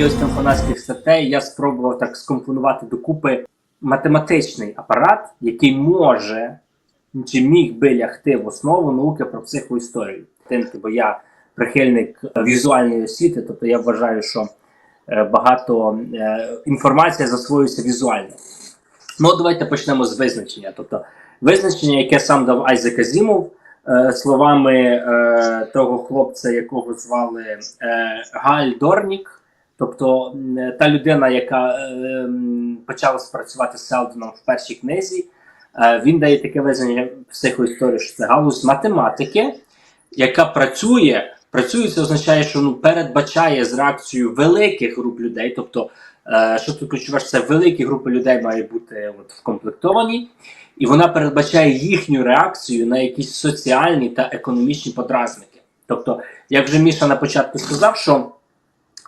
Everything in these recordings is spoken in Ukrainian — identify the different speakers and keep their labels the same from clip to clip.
Speaker 1: якихось там фанатських статей я спробував так скомпонувати докупи математичний апарат, який може чи міг би лягти в основу науки про психоісторію. Тимки, бо я прихильник візуальної освіти, тобто я вважаю, що е, багато е, інформація засвоюється візуально. Ну, давайте почнемо з визначення. Тобто, визначення, яке сам дав Айзек Азімов, е, словами того хлопця, якого звали Галь Дорнік, тобто та людина, яка е, почала спрацювати з Селдоном в першій книзі, е, він дає таке визначення психоісторії, що це галузь математики, яка працює. Працює, це означає, що ну передбачає з реакцією великих груп людей, тобто Е, Що тут ключове, це великі групи людей мають бути от, вкомплектовані, і вона передбачає їхню реакцію на якісь соціальні та економічні подразники. Тобто, як вже Міша на початку сказав, що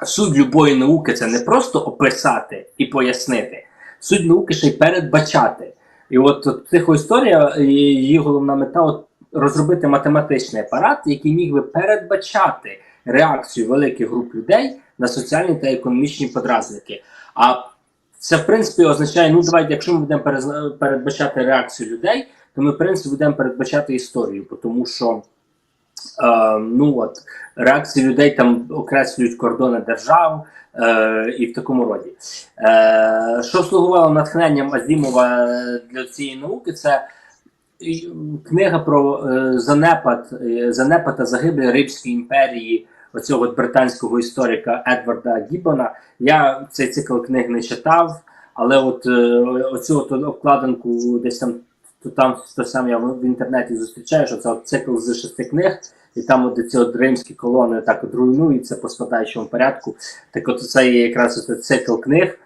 Speaker 1: суть любої науки це не просто описати і пояснити, суть науки ще й передбачати. І от, психоісторія, її головна мета от, розробити математичний апарат, який міг би передбачати реакцію великих груп людей на соціальні та економічні подразники. А це, в принципі, означає, ну давайте, якщо ми будемо передбачати реакцію людей, то ми, в принципі, будемо передбачати історію, тому що ну от, реакції людей там окреслюють кордони держав е, і в такому роді. Е, що слугувало натхненням Азімова для цієї науки, це книга про е, занепад, е, занепад та загибель Римської імперії оцього британського історика Едварда Гіббона. Я цей цикл книг не читав, але от е, оцю от обкладинку десь там то там то сам я в інтернеті зустрічаю, що це от цикл з шести книг, і там от ці от римські колони так от руйнуються по спадаючому порядку. Так от це є якраз от цикл книг.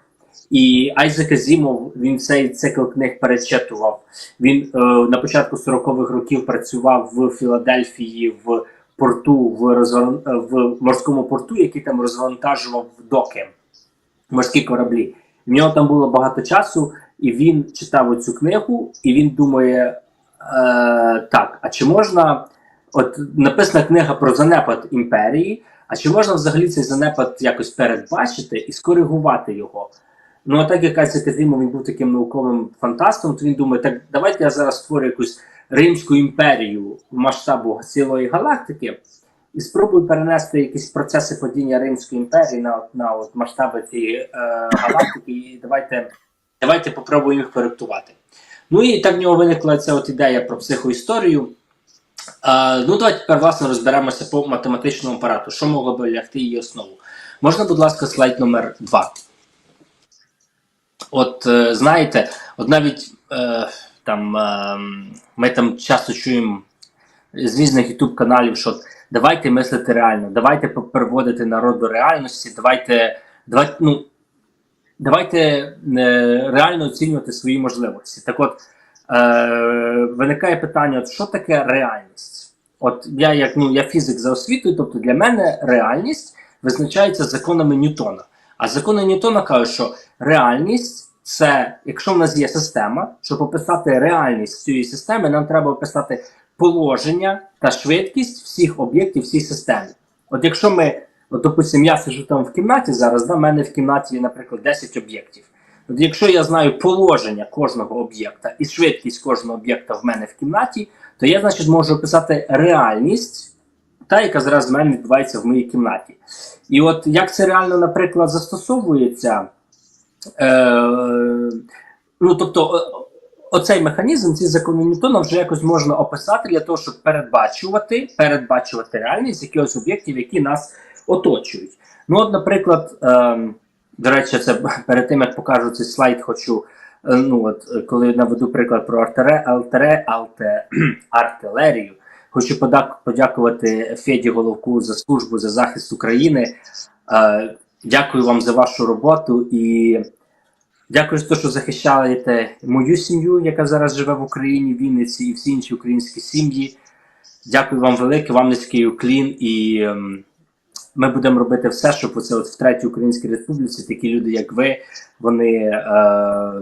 Speaker 1: І Айзек Азімов він цей цикл книг перечитував. Він е, на початку 40-х років працював в Філадельфії в порту в, розван- е, в морському порту, який там розвантажував доки морські кораблі. В нього там було багато часу, і він читав оцю книгу, і він думає: е, так, а чи можна, от написана книга про занепад імперії, а чи можна взагалі цей занепад якось передбачити і скоригувати його? Ну, а так як Айзек Казімов він був таким науковим фантастом, то він думає, так давайте я зараз створю якусь Римську імперію масштабу цілої галактики і спробую перенести якісь процеси падіння Римської імперії на, на от масштаби цієї е, галактики, і давайте, давайте попробуємо їх коректувати. Ну і так в нього виникла ця от ідея про психоісторію. Е, ну, давайте тепер власне розберемося по математичному апарату, що могло би лягти її основу. Можна, будь ласка, слайд номер 2. От е, знаєте, от навіть е, там е, ми там часто чуємо з різних youtube каналів, що давайте мислити реально, давайте переводити народ до реальності, давайте, давайте, ну, давайте е, реально оцінювати свої можливості. Так от е, виникає питання: от що таке реальність? От я як ну я фізик за освітою, тобто для мене реальність визначається законами Ньютона. А закони Ньютона кажуть, що реальність це, якщо в нас є система, щоб описати реальність цієї системи, нам треба описати положення та швидкість всіх об'єктів в цій системі. От якщо ми, от, допустимо, я сижу там в кімнаті зараз, да, в мене в кімнаті є, наприклад, 10 об'єктів. От якщо я знаю положення кожного об'єкта і швидкість кожного об'єкта в мене в кімнаті, то я, значить, можу описати реальність, та, яка зараз в мене відбувається в моїй кімнаті. І от як це реально, наприклад, застосовується, е, ну тобто, оцей механізм, ці закони Ньютона вже якось можна описати для того, щоб передбачувати, передбачувати реальність якихось об'єктів, які нас оточують. Ну, от, наприклад, е, до речі, це перед тим як покажу цей слайд, хочу. е, Ну, от, коли наведу приклад про артере, алтере, алте, артилерію, хочу подякувати Феді Головку за службу за захист України. Е, дякую вам за вашу роботу і дякую за те, що захищаєте мою сім'ю, яка зараз живе в Україні, в Вінниці, і всі інші українські сім'ї. Дякую вам велике, вам низький уклін, і ем, ми будемо робити все, щоб оце от в третій Українській Республіці такі люди, як ви, вони е,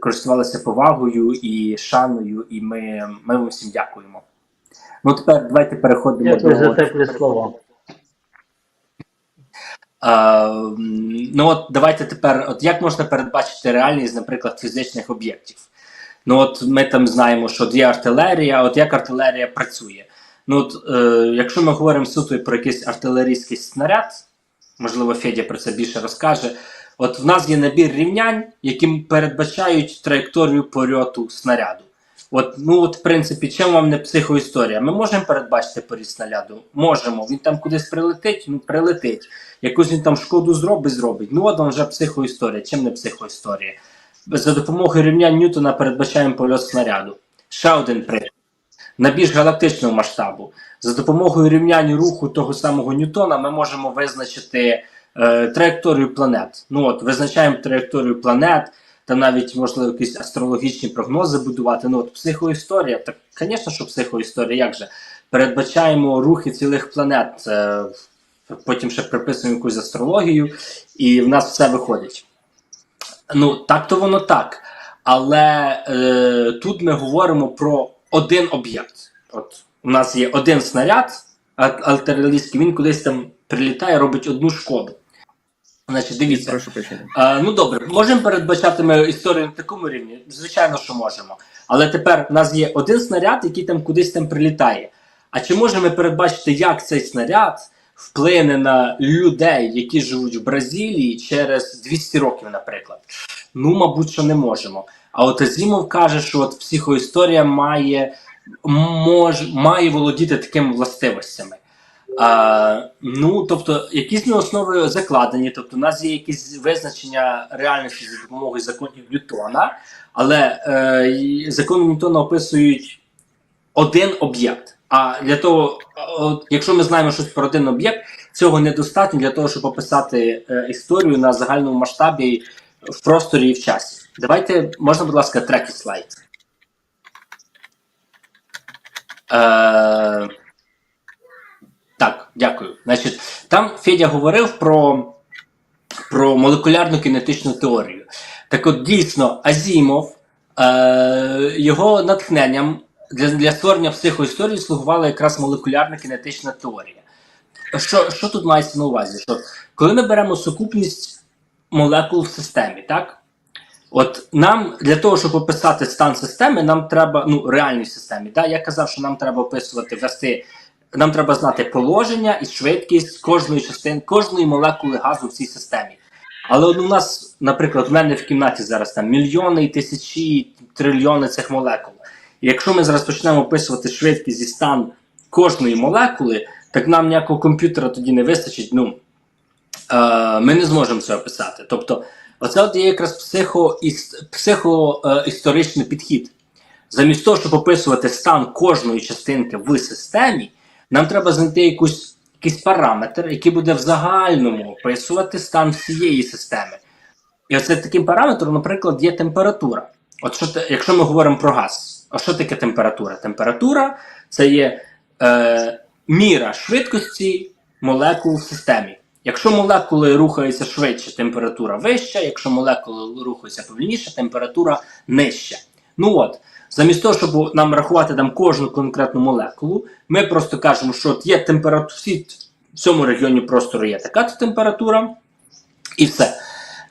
Speaker 1: користувалися повагою і шаною, і ми, ми вам всім дякуємо. Ну тепер давайте переходимо
Speaker 2: Дякую
Speaker 1: до
Speaker 2: за теплі слова.
Speaker 1: ну от давайте тепер, от як можна передбачити реальність, наприклад, фізичних об'єктів? Ну от ми там знаємо, що є артилерія, от як артилерія працює. Ну от е, якщо ми говоримо суто про якийсь артилерійський снаряд, можливо, Федя про це більше розкаже. От в нас є набір рівнянь, які передбачають траєкторію польоту снаряду. От, ну от, в принципі, чим вам не психоісторія? Ми можемо передбачити поріз снаряду? Можемо. Він там кудись прилетить, ну прилетить. Якусь він там шкоду зробить, зробить. Ну от вам вже психоісторія. Чим не психоісторія? За допомогою рівнянь Ньютона передбачаємо польот снаряду. Ще один приклад. На більш галактичного масштабу. За допомогою рівнянь руху того самого Ньютона ми можемо визначити е, траєкторію планет. Ну от, Визначаємо траєкторію планет, та навіть, можливо, якісь астрологічні прогнози будувати. Ну от Психоісторія, так, звісно, що психоісторія, як же? Передбачаємо рухи цілих планет, е, потім ще приписуємо якусь астрологію, і в нас все виходить. Ну, так то воно так. Але е, тут ми говоримо про один об'єкт. От у нас є один снаряд артилерійський, він кудись там прилітає, робить одну шкоду. Значить, дивіться.
Speaker 2: Прошу.
Speaker 1: А, ну добре, можемо передбачати ми історію на такому рівні? Звичайно, що можемо. Але тепер у нас є один снаряд, який там кудись там прилітає. А чи можемо ми передбачити, як цей снаряд вплине на людей, які живуть в Бразилії через 200 років, наприклад? Ну, мабуть, що не можемо. А от Азімов каже, що от психоісторія має, мож, має володіти такими властивостями. А, ну, тобто, якісь основи закладені, тобто, у нас є якісь визначення реальності за допомогою законів Ньютона, але е, закони Ньютона описують один об'єкт. А для того, от, якщо ми знаємо щось про один об'єкт, цього недостатньо для того, щоб описати е, історію на загальному масштабі в просторі і в часі. Давайте, можна, будь ласка, третій слайд. Е, так, дякую. Значить, там Федя говорив про, про молекулярну кінетичну теорію. Так от дійсно, Азімов, е, його натхненням для, для створення психоісторії слугувала якраз молекулярна кінетична теорія. Що, що тут мається на увазі? Що коли ми беремо сукупність молекул в системі, так? От нам для того, щоб описати стан системи, нам треба, ну, реальній системі. Так? Я казав, що нам треба описувати, вести, нам треба знати положення і швидкість кожної частини, кожної молекули газу в цій системі. Але от у нас, наприклад, в мене в кімнаті зараз там мільйони і тисячі, трильйони цих молекул. І якщо ми зараз почнемо описувати швидкість і стан кожної молекули, так нам ніякого комп'ютера тоді не вистачить. Ну, ми не зможемо це описати. Тобто, оце от є якраз психоісторичний психо, е, підхід. Замість того, щоб описувати стан кожної частинки в системі, нам треба знайти якусь, якийсь параметр, який буде в загальному описувати стан всієї системи. І оце таким параметром, наприклад, є температура. От що якщо ми говоримо про газ, а що таке температура? Температура це є е, міра швидкості молекул в системі. Якщо молекули рухаються швидше, температура вища, якщо молекули рухаються повільніше, температура нижча. Ну от, замість того, щоб нам рахувати там кожну конкретну молекулу, ми просто кажемо, що от є температура, в цьому регіоні простору є така температура, і все.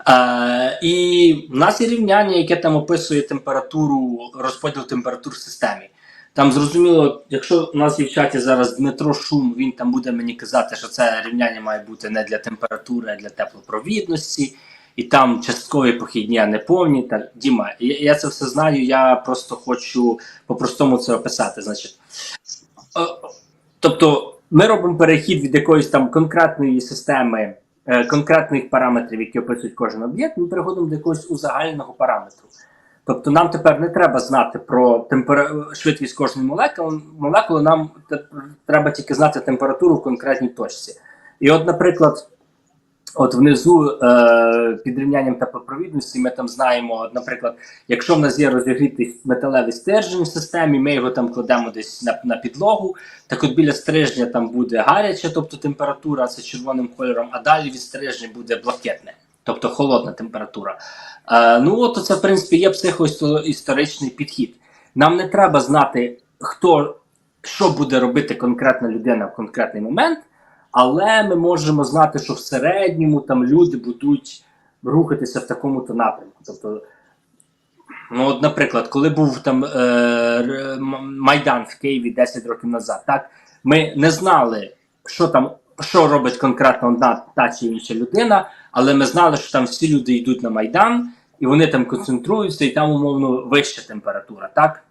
Speaker 1: Е, і в нас є рівняння, яке там описує температуру, розподіл температур в системі. Там зрозуміло, якщо у нас є в чаті зараз Дмитро Шум, він там буде мені казати, що це рівняння має бути не для температури, а для теплопровідності, і там часткові похідні, а не повні. Так, Діма, я, я це все знаю, я просто хочу по-простому це описати. Значить, е, тобто ми робимо перехід від якоїсь там конкретної системи, е, конкретних параметрів, які описують кожен об'єкт, ми переходимо до якогось узагального параметру. Тобто нам тепер не треба знати про темпера... швидкість кожної молекули, молекули, нам треба тільки знати температуру в конкретній точці. І от, наприклад, от внизу е, під рівнянням теплопровідності ми там знаємо, наприклад, якщо в нас є розігрітий металевий стержень в системі, ми його там кладемо десь на, на підлогу, так от біля стрижня там буде гаряча, тобто температура це червоним кольором, а далі від стрижня буде блакитне, тобто холодна температура. Е, ну от це в принципі є психоісторичний підхід. Нам не треба знати, хто що буде робити конкретна людина в конкретний момент, але ми можемо знати, що в середньому там люди будуть рухатися в такому-то напрямку. Тобто, ну, от, наприклад, коли був там е, Майдан в Києві 10 років назад, так, ми не знали, що там, що робить конкретно одна та чи інша людина, але ми знали, що там всі люди йдуть на Майдан, і вони там концентруються, і там умовно вища температура, так?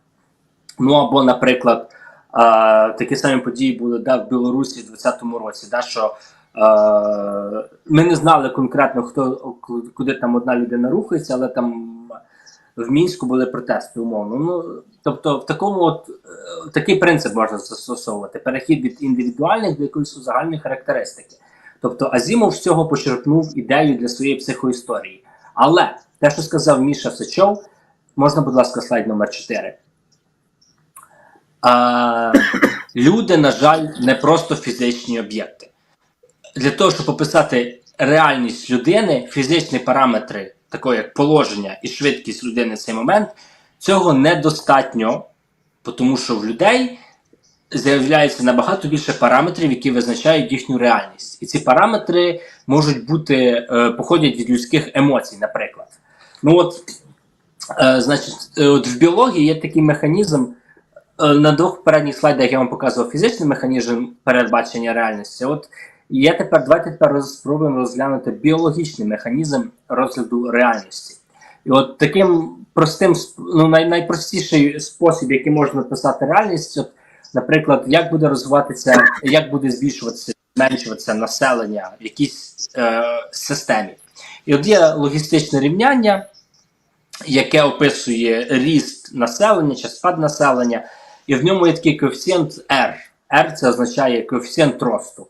Speaker 1: Ну або, наприклад, е, такі самі події були да, в Білорусі в 2020 році, да, що е, ми не знали конкретно, хто куди там одна людина рухається, але там в Мінську були протести, умовно. Ну, тобто, в такому от е, такий принцип можна застосовувати: перехід від індивідуальних до якоїсь загальної характеристики. Тобто Азімов з цього почерпнув ідею для своєї психоісторії. Але те, що сказав Міша Сичов, можна, будь ласка, слайд номер 4. А, люди, на жаль, не просто фізичні об'єкти. Для того, щоб описати реальність людини, фізичні параметри, такої як положення і швидкість людини в цей момент, цього недостатньо, тому що в людей з'являється набагато більше параметрів, які визначають їхню реальність. І ці параметри можуть бути, е, походять від людських емоцій, наприклад. Ну от, е, значить, е, от в біології є такий механізм. На двох передніх слайдах я вам показував фізичний механізм передбачення реальності. От я тепер давайте тепер спробуємо розглянути біологічний механізм розгляду реальності. І от таким простим, ну най, найпростіший спосіб, який можна описати реальність, от, наприклад, як буде розвиватися, як буде збільшуватися, зменшуватися населення в якійсь е, системі. І от є логістичне рівняння, яке описує ріст населення чи спад населення, і в ньому є такий коефіцієнт R. R це означає коефіцієнт росту.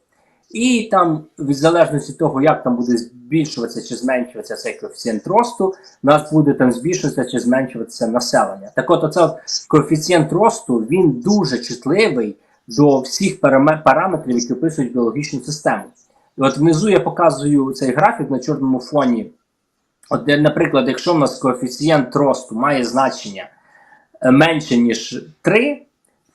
Speaker 1: І там, від залежності того, як там буде збільшуватися чи зменшуватися цей коефіцієнт росту, у нас буде там збільшуватися чи зменшуватися населення. Так от, оце коефіцієнт росту він дуже чутливий до всіх параметрів, які описують біологічну систему. І от внизу я показую цей графік на чорному фоні. От, наприклад, якщо в нас коефіцієнт росту має значення е, менше, ніж 3,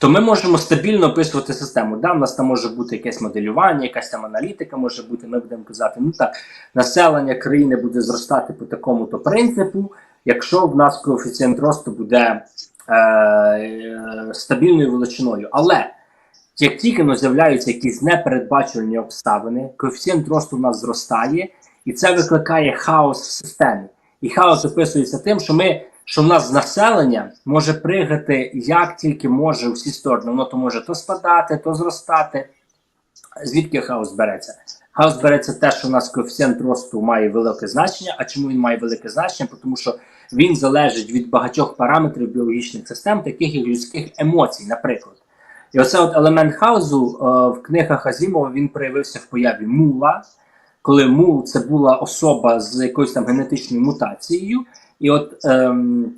Speaker 1: то ми можемо стабільно описувати систему. Да, в нас там може бути якесь моделювання, якась там аналітика може бути. Ми будемо казати, ну так, населення країни буде зростати по такому-то принципу, якщо в нас коефіцієнт росту буде е, е, стабільною величиною. Але як тільки ну, з'являються якісь непередбачувані обставини, коефіцієнт росту в нас зростає, і це викликає хаос в системі. І хаос описується тим, що ми, що в нас населення може пригати як тільки може у всі сторони. Воно то може то спадати, то зростати. Звідки хаос береться? Хаос береться те, що у нас коефіцієнт росту має велике значення. А чому він має велике значення? Тому що він залежить від багатьох параметрів біологічних систем, таких як людських емоцій, наприклад. І оце от елемент хаосу е, в книгах Азімова він проявився в появі мула, коли мул це була особа з якоюсь там генетичною мутацією. І от ем,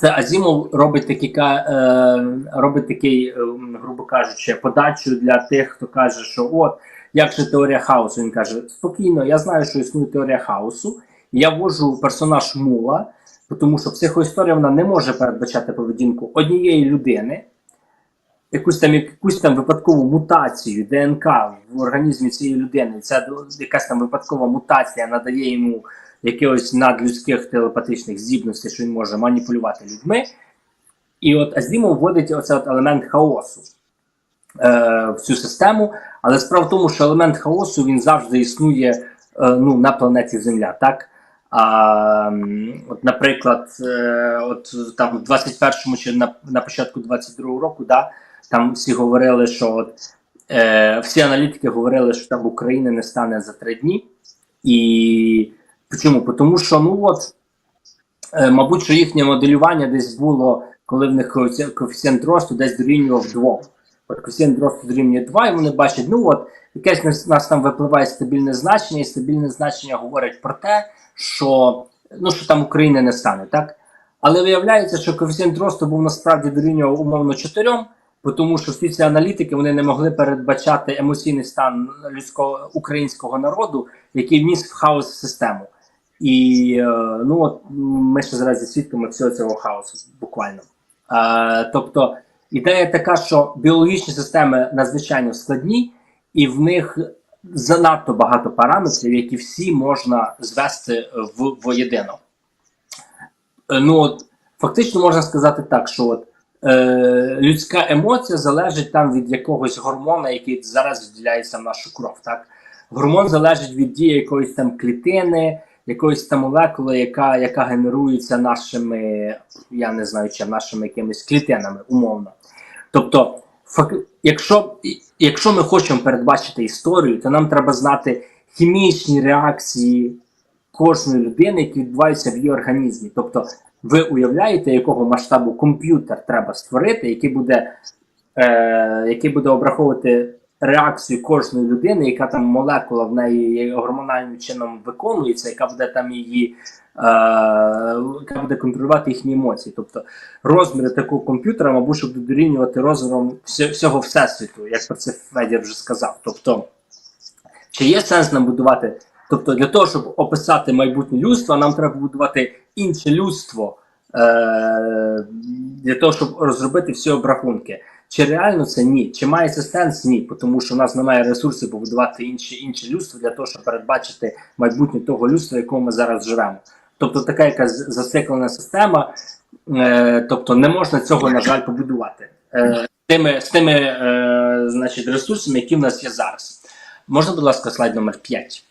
Speaker 1: це Азімов робить такі, е, робить такий, ем, грубо кажучи, подачу для тих, хто каже, що от як же теорія хаосу. Він каже: спокійно, я знаю, що існує теорія хаосу. Я ввожу персонаж мула, тому що психоісторія вона не може передбачати поведінку однієї людини якусь там якусь там випадкову мутацію ДНК в організмі цієї людини. Ця якась там випадкова мутація надає йому якихось надлюдських телепатичних здібностей, що він може маніпулювати людьми. І от Азімов вводить оцей от елемент хаосу е, в цю систему. Але справа в тому, що елемент хаосу він завжди існує е, ну, на планеті Земля. так? А, от, наприклад, е, от там в 21-му чи на, на початку 22-го року, да, там всі говорили, що от, е, всі аналітики говорили, що там України не стане за три дні. І чому? Тому що ну от, е, мабуть, що їхнє моделювання десь було, коли в них коефіцієнт росту десь дорівнював двох. От коефіцієнт росту дорівнює 2, і вони бачать, ну от якесь нас, нас там випливає стабільне значення, і стабільне значення говорить про те, що ну що там України не стане, так? Але виявляється, що коефіцієнт росту був насправді дорівнював умовно 4, тому що всі ці аналітики вони не могли передбачати емоційний стан людського українського народу, який вніс в хаос систему. І е, ну от ми ще зараз зі свідками всього цього хаосу, буквально. Е, тобто ідея така, що біологічні системи надзвичайно складні, і в них занадто багато параметрів, які всі можна звести в воєдино. Е, Ну, от, фактично можна сказати так, що от, е, людська емоція залежить там від якогось гормона, який зараз виділяється в нашу кров. Так? Гормон залежить від дії якоїсь там клітини, якоїсь там молекули, яка, яка генерується нашими, я не знаю, чим, нашими якимись клітинами, умовно. Тобто, фак... якщо, якщо ми хочемо передбачити історію, то нам треба знати хімічні реакції кожної людини, які відбуваються в її організмі. Тобто, ви уявляєте, якого масштабу комп'ютер треба створити, який буде, е, який буде обраховувати реакцію кожної людини, яка там молекула в неї гормональним чином виконується, яка буде там її, е, яка буде контролювати їхні емоції. Тобто розміри такого комп'ютера, мабуть, що будуть дорівнювати розміром всього всесвіту, як про це Федір вже сказав. Тобто, чи є сенс нам будувати? Тобто, для того, щоб описати майбутнє людство, нам треба будувати інше людство е- для того, щоб розробити всі обрахунки. Чи реально це ні? Чи має це сенс? Ні, тому що в нас немає ресурсів побудувати інше, інше людство для того, щоб передбачити майбутнє того людства, в якому ми зараз живемо. Тобто така якась зациклена система, е, тобто не можна цього, на жаль, побудувати е, тими, з тими е, значить, ресурсами, які в нас є зараз. Можна, будь ласка, слайд номер 5.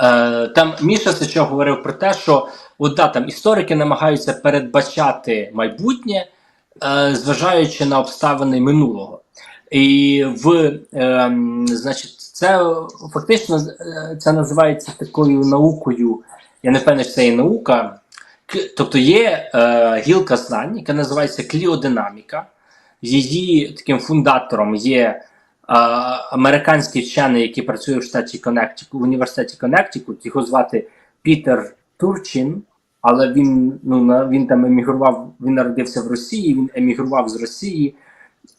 Speaker 1: Е, там Міша Сичов говорив про те, що от, да, там історики намагаються передбачати майбутнє, зважаючи на обставини минулого. І в е, значить, це фактично е, це називається такою наукою. Я не впевнений, що це є наука. Тобто є е, гілка знань, яка називається кліодинаміка. Її таким фундатором є е, американський вчений, який працює в штаті Коннектику, в університеті Коннектикут. Його звати Пітер Турчин, але він, ну, він там емігрував, він народився в Росії, він емігрував з Росії.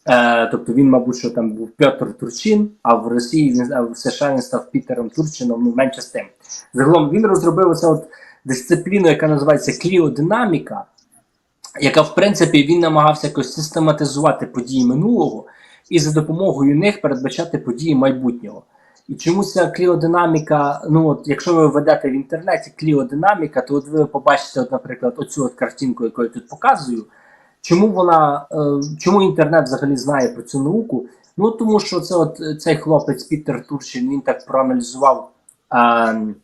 Speaker 1: Е, тобто він, мабуть, що там був Петр Турчин, а в Росії він а в США він став Пітером Турчином, ну менше з тим. Загалом він розробив от дисципліну, яка називається кліодинаміка, яка, в принципі, він намагався якось систематизувати події минулого і за допомогою них передбачати події майбутнього. І чому ця кліодинаміка, ну от якщо ви введете в інтернеті кліодинаміка, то от ви побачите, от, наприклад, оцю от картинку, яку я тут показую. Чому вона, е, чому інтернет взагалі знає про цю науку? Ну тому що це от цей хлопець Пітер Турчин він так проаналізував е,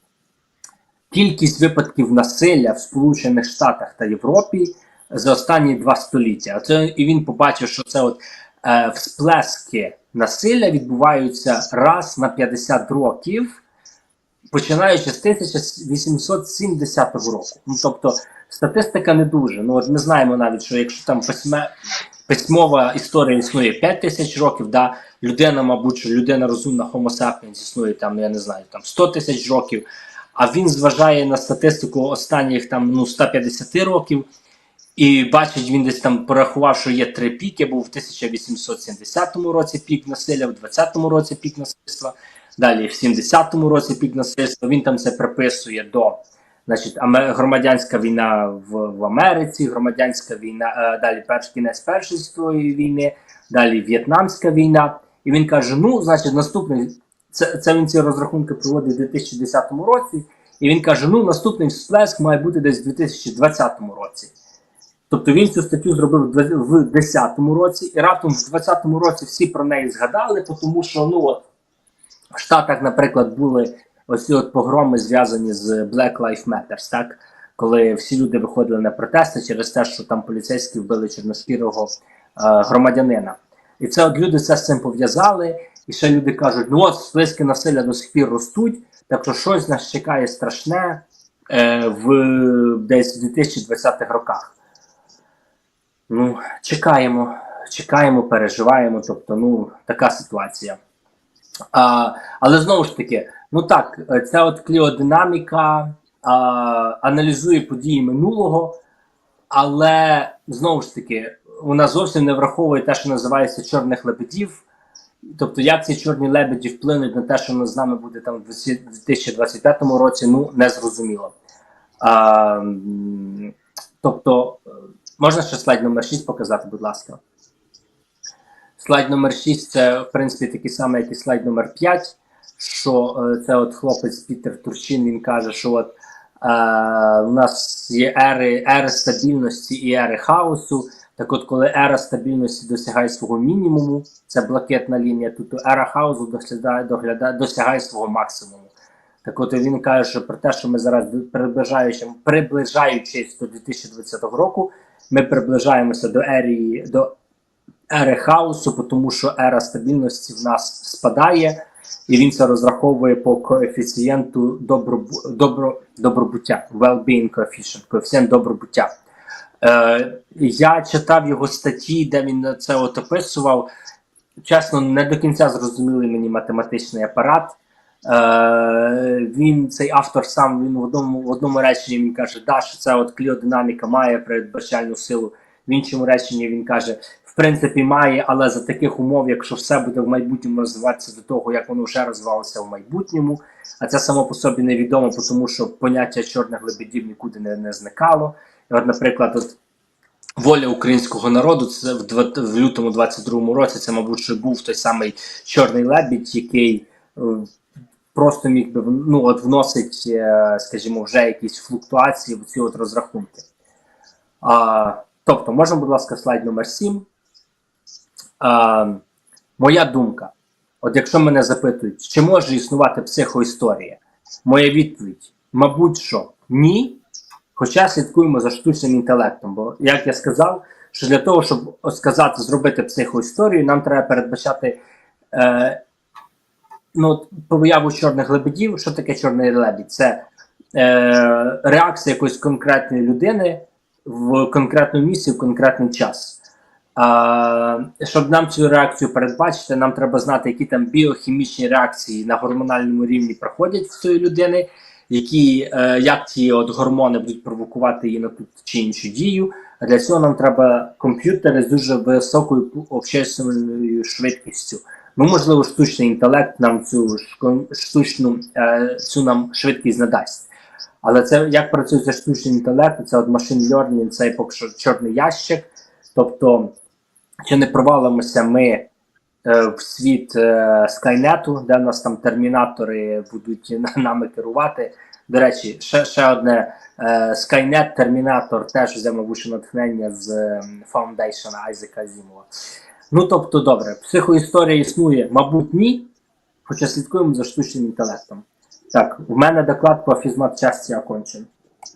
Speaker 1: кількість випадків насилля в Сполучених Штатах та Європі за останні два століття. А Це і він побачив, що це от е, всплески насилля відбуваються раз на 50 років, починаючи з 1870 року. Ну тобто статистика не дуже. Ну от ми знаємо навіть, що якщо там письме, письмова історія існує 5 тисяч років, да, людина, мабуть, що людина розумна Homo sapiens існує там, я не знаю, там 100 тисяч років. А він зважає на статистику останніх там ну 150 років. І бачить, він десь там порахував, що є три піки. Був в 1870 році пік насилля, в 20-му році пік насильства, далі в 70-му році пік насильства. Він там це приписує до значить, громадянська війна в, в Америці, громадянська війна, е, далі перш кінець Першої світової війни, далі В'єтнамська війна. І він каже: ну, значить, наступний це, це він ці розрахунки проводить у 2010 році. І він каже: ну, наступний всплеск має бути десь у 2020 році. Тобто він цю статтю зробив в 2010 році, і раптом в 2020 році всі про неї згадали, тому що ну от в Штатах, наприклад, були ось ці от погроми зв'язані з Black Lives Matter, так? Коли всі люди виходили на протести через те, що там поліцейські вбили чорношкірого е, громадянина. І це от люди це з цим пов'язали, і ще люди кажуть: ну от сплески насилля до сих пір ростуть, так що щось нас чекає страшне е, в десь в 2020-х роках. Ну, чекаємо, чекаємо, переживаємо. Тобто, ну, така ситуація. А, але знову ж таки, ну так, ця от кліодинаміка а, аналізує події минулого, але знову ж таки, вона зовсім не враховує те, що називається чорних лебедів. Тобто, як ці чорні лебеді вплинуть на те, що з нами буде там в 2025 році, ну не зрозуміло. А, тобто, можна ще слайд номер 6 показати, будь ласка. Слайд номер 6 це, в принципі, такий самий, як і слайд номер 5, що е, це от хлопець Пітер Турчин, він каже, що от е, у нас є ери, ери стабільності і ери хаосу. Так от, коли ера стабільності досягає свого мінімуму, це блакитна лінія, тут ера хаосу доглядає, доглядає, досягає свого максимуму. Так от він каже, що про те, що ми зараз приближаючи, приближаючись до 2020 року, ми приближаємося до ери, до ери хаосу, тому що ера стабільності в нас спадає, і він це розраховує по коефіцієнту добробу, добро, добробуття, well-being coefficient, коефіцієнт добробуття. Е, я читав його статті, де він це от описував. Чесно, не до кінця зрозумілий мені математичний апарат. Е, він цей автор сам він в одному в одному реченні він каже, да, що це от кліодинаміка має передбачальну силу. В іншому реченні він каже, в принципі, має, але за таких умов, якщо все буде в майбутньому розвиватися до того, як воно вже розвивалося в майбутньому. А це само по собі невідомо, тому що поняття чорних лебедів нікуди не, не зникало. І от, наприклад, от воля українського народу це в, в лютому 22-му році. Це, мабуть, що був той самий чорний лебідь, який е, просто міг би ну, от вносить, е, скажімо, вже якісь флуктуації в ці от розрахунки. А, тобто, можна, будь ласка, слайд номер 7. А, моя думка. От якщо мене запитують, чи може існувати психоісторія, моя відповідь, мабуть, що ні. Хоча слідкуємо за штучним інтелектом. Бо, як я сказав, що для того, щоб сказати, зробити психоісторію, нам треба передбачати е, ну, от появу чорних лебедів. Що таке чорний лебідь? Це е, реакція якоїсь конкретної людини в конкретному місці в конкретний час. А, щоб нам цю реакцію передбачити, нам треба знати, які там біохімічні реакції на гормональному рівні проходять в цієї людини, які, е, як ці от гормони будуть провокувати її на ту чи іншу дію. А для цього нам треба комп'ютери з дуже високою общественною швидкістю. Ну, можливо, штучний інтелект нам цю штучну е, цю нам швидкість надасть. Але це як працює цей штучний інтелект, це от machine learning, це поки чорний ящик. Тобто, чи не провалимося ми е, в світ Скайнету, де в нас там термінатори будуть нами керувати. До речі, ще, ще одне е, Skynet Термінатор теж взяв, мабуть, натхнення з е, Foundation Айзека Азімова. Ну тобто, добре, психоісторія існує, мабуть, ні, хоча слідкуємо за штучним інтелектом. Так, в мене доклад по фізмат часті окончен.